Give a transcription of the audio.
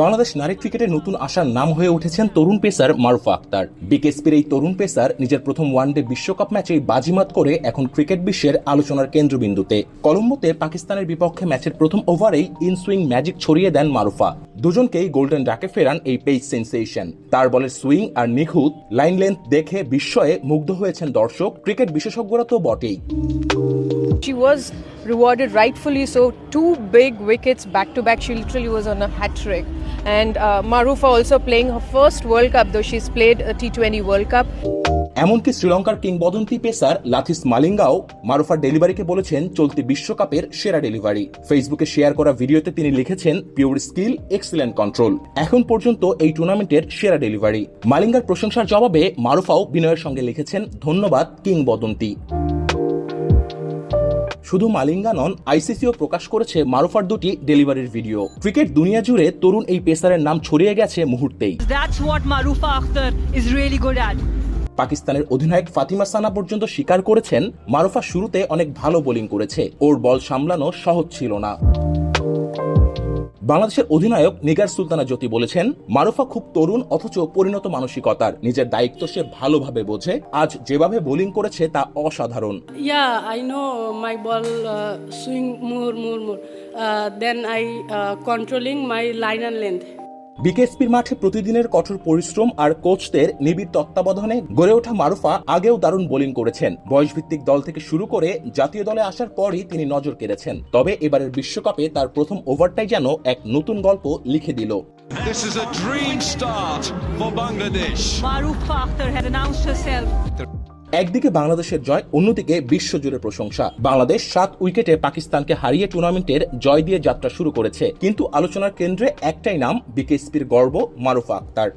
বাংলাদেশ নারী ক্রিকেটে নতুন আশার নাম হয়ে উঠেছেন তরুণ পেসার মারুফা আক্তার। বিকেএসপির এই তরুণ পেসার নিজের প্রথম ওয়ানডে বিশ্বকাপ ম্যাচেই বাজিমাত করে এখন ক্রিকেট বিশ্বের আলোচনার কেন্দ্রবিন্দুতে। কলম্বোতে পাকিস্তানের বিপক্ষে ম্যাচের প্রথম ওভারেই ইনসুইং ম্যাজিক ছড়িয়ে দেন মারুফা। দুজনকেই গোল্ডেন ডাকে ফেরান এই পেস সেন্সেশন। তার বলের সুইং আর নিখুঁত লাইন লেন্থ দেখে বিস্ময়ে মুগ্ধ হয়েছেন দর্শক ক্রিকেট বিশেষজ্ঞরা তো বটেই। Rewarded rightfully so. Two big wickets back to back. She literally was on a hat trick. And uh, Marufa also playing her first World Cup, though she's played a T20 World Cup. এমনকি শ্রীলঙ্কার কিংবদন্তি pacer লাথিস মালিঙ্গাও মারুফার ডেলিভারিকে বলেছেন চলতি বিশ্বকাপের সেরা delivery ফেসবুকে share করা ভিডিওতে তিনি লিখেছেন পিওর স্কিল এক্সিলেন্ট কন্ট্রোল এখন পর্যন্ত এই টুর্নামেন্টের সেরা ডেলিভারি মালিঙ্গার প্রশংসার জবাবে মারুফাও বিনয়ের সঙ্গে লিখেছেন ধন্যবাদ কিংবদন্তি শুধু মালিঙ্গা নন আইসিসিও প্রকাশ করেছে মারুফার দুটি ডেলিভারির ভিডিও। ক্রিকেট দুনিয়া জুড়ে তরুণ এই পেসারের নাম ছড়িয়ে গেছে মুহূর্তেই. পাকিস্তানের অধিনায়ক ফাতিমা সানা পর্যন্ত স্বীকার করেছেন মারুফা শুরুতে অনেক ভালো বোলিং করেছে। ওর বল সামলানো সহজ ছিল না। বাংলাদেশের অধিনায়ক নিগার সুলতানা জ্যোতি বলেছেন মারুফা খুব তরুণ অথচ পরিণত মানসিকতার। নিজের দায়িত্ব সে ভালোভাবে বোঝে। আজ যেভাবে বোলিং করেছে তা অসাধারণ। Yeah I know my ball swing more more, then I controlling my line and length. বিকেএসপির মাঠে প্রতিদিনের কঠোর পরিশ্রম আর কোচদের নিবিড় তত্ত্বাবধানে গড়ে ওঠা মারুফা আগেও দারুণ বোলিং করেছেন বয়সভিত্তিক দল থেকে শুরু করে জাতীয় দলে আসার পরই তিনি নজর কেড়েছেন তবে এবারের বিশ্বকাপে তার প্রথম ওভারটাই যেন এক নতুন গল্প লিখে দিল This is a dream start for Bangladesh. Marufa Akhtar has announced herself. একদিকে বাংলাদেশের জয়, অন্যদিকে বিশ্বজুড়ে প্রশংসা। বাংলাদেশ সাত উইকেটে পাকিস্তানকে হারিয়ে টুর্নামেন্টের জয় দিয়ে যাত্রা শুরু করেছে। কিন্তু আলোচনার কেন্দ্রে একটাই নাম, বিকেএসপির গর্ব, মারুফা আক্তার।